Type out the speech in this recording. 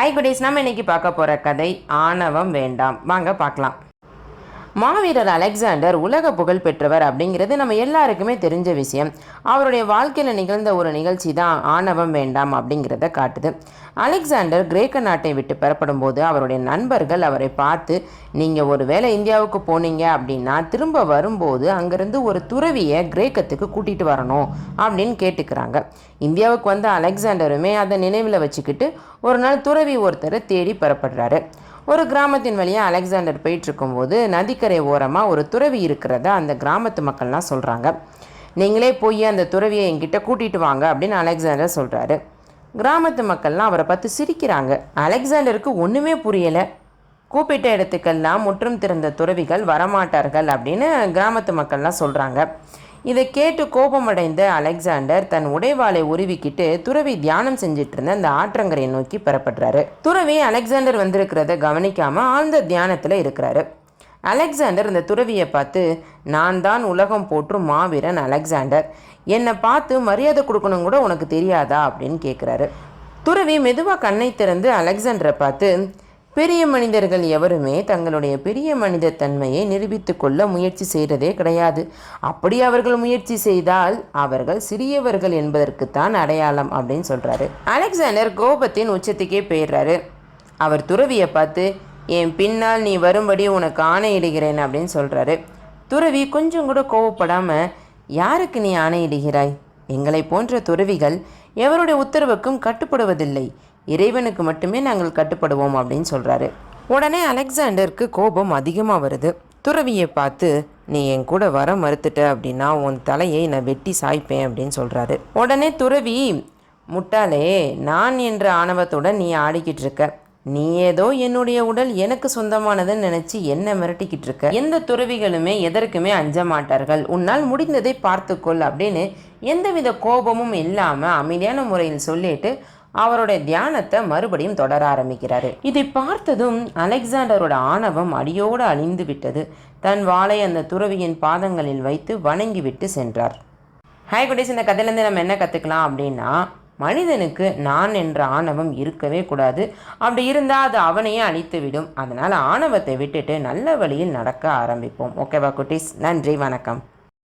High goodies நம்ம இன்னைக்கு பார்க்க போகிற கதை ஆணவம் வேண்டாம். வாங்க பார்க்கலாம். மாவீரர் அலெக்சாண்டர் உலக புகழ் பெற்றவர் அப்படிங்கிறது நம்ம எல்லாருக்குமே தெரிஞ்ச விஷயம். அவருடைய வாழ்க்கையில் நிகழ்ந்த ஒரு நிகழ்ச்சி தான் ஆணவம் வேண்டாம் அப்படிங்கிறத காட்டுது. அலெக்சாண்டர் கிரேக்க நாட்டை விட்டு பெறப்படும் போது அவருடைய நண்பர்கள் அவரை பார்த்து நீங்கள் ஒரு வேளை இந்தியாவுக்கு போனீங்க அப்படின்னா திரும்ப வரும்போது அங்கேருந்து ஒரு துறவியை கிரேக்கத்துக்கு கூட்டிகிட்டு வரணும் அப்படின்னு கேட்டுக்கிறாங்க. இந்தியாவுக்கு வந்த அலெக்சாண்டருமே அதை நினைவில் வச்சுக்கிட்டு ஒரு நாள் துறவி ஒருத்தரை தேடி பெறப்படுறாரு. ஒரு கிராமத்தின் வழியாக அலெக்சாண்டர் போயிட்டுருக்கும்போது நதிக்கரை ஓரமாக ஒரு துறவி இருக்கிறத அந்த கிராமத்து மக்கள்லாம் சொல்கிறாங்க நீங்களே போய் அந்த துறவியை என்கிட்ட கூட்டிகிட்டு வாங்க அப்படின்னு அலெக்சாண்டர் சொல்கிறாரு கிராமத்து மக்கள்லாம் அவரை பார்த்து சிரிக்கிறாங்க. அலெக்சாண்டருக்கு ஒன்றுமே புரியலை. கூப்பிட்ட இடத்துக்கெல்லாம் முற்றும் திறந்த துறவிகள் வரமாட்டார்கள் அப்படின்னு கிராமத்து மக்கள்லாம் சொல்கிறாங்க இதை கேட்டு கோபமடைந்த அலெக்சாண்டர் தன் உடைவாளை உருவிக்கிட்டு துறவி தியானம் செஞ்சிட்டு இருந்த அந்த ஆற்றங்கரையை நோக்கி பெறப்படுறாரு. துறவி அலெக்சாண்டர் வந்திருக்கிறத கவனிக்காம ஆழ்ந்த தியானத்தில் இருக்கிறாரு. அலெக்சாண்டர் இந்த துறவியை பார்த்து நான் தான் உலகம் போற்றும் மாவீரன் அலெக்சாண்டர். என்னை பார்த்து மரியாதை கொடுக்கணும் கூட உனக்கு தெரியாதா? அப்படின்னு கேட்குறாரு துறவி மெதுவாக கண்ணை திறந்து அலெக்சாண்டரை பார்த்து பெரிய மனிதர்கள் எவருமே தங்களுடைய பெரிய மனித தன்மையை நிரூபித்து கொள்ள முயற்சி செய்கிறதே கிடையாது. அப்படி அவர்கள் முயற்சி செய்தால் அவர்கள் சிறியவர்கள் என்பதற்குத்தான் அடையாளம் அப்படின்னு சொல்கிறாரு அலெக்சாண்டர் கோபத்தின் உச்சத்துக்கே போயிடுறாரு. அவர் துறவியை பார்த்து என் பின்னால் நீ வரும்படி உனக்கு ஆணையிடுகிறேன் அப்படின்னு சொல்கிறாரு துறவி கொஞ்சம் கூட கோவப்படாமல் யாருக்கு நீ ஆணையிடுகிறாய்? எங்களை போன்ற துறவிகள் எவருடைய உத்தரவுக்கும் கட்டுப்படுவதில்லை. இறைவனுக்கு மட்டுமே நாங்கள் கட்டுப்படுவோம் அப்படின்னு சொல்கிறாரு உடனே அலெக்சாண்டருக்கு கோபம் அதிகமாக வருது. துறவியை பார்த்து நீ என் கூட வர மறுத்துட்ட அப்படின்னா உன் தலையை நான் வெட்டி சாய்ப்பேன் அப்படின்னு சொல்கிறாரு உடனே துறவி முட்டாளே நான் என்ற ஆணவத்துடன் நீ ஆடிக்கிட்டு இருக்க. நீ ஏதோ என்னுடைய உடல் எனக்கு சொந்தமானதுன்னு நினச்சி என்ன மிரட்டிக்கிட்டு இருக்க? எந்த துறவிகளுமே எதற்குமே அஞ்ச மாட்டார்கள் உன்னால் முடிந்ததை பார்த்துக்கொள் அப்படின்னு எந்தவித கோபமும் இல்லாமல் அமைதியான முறையில் சொல்லிட்டு அவருடைய தியானத்தை மறுபடியும் தொடர ஆரம்பிக்கிறாரு. இதை பார்த்ததும் அலெக்சாண்டரோட ஆணவம் அடியோடு அழிந்து விட்டது. தன் வாளை அந்த துறவியின் பாதங்களில் வைத்து வணங்கிவிட்டு சென்றார். ஹாய் குடேஸ் இந்த கதையிலேருந்து நம்ம என்ன கற்றுக்கலாம் அப்படின்னா மனிதனுக்கு நான் என்ற ஆணவம் இருக்கவே கூடாது. அப்படி இருந்தால் அது அவனையே அழித்து விடும். அதனால் ஆணவத்தை விட்டுட்டு நல்ல வழியில் நடக்க ஆரம்பிப்போம். ஓகேவா குட்டீஸ்? நன்றி வணக்கம்.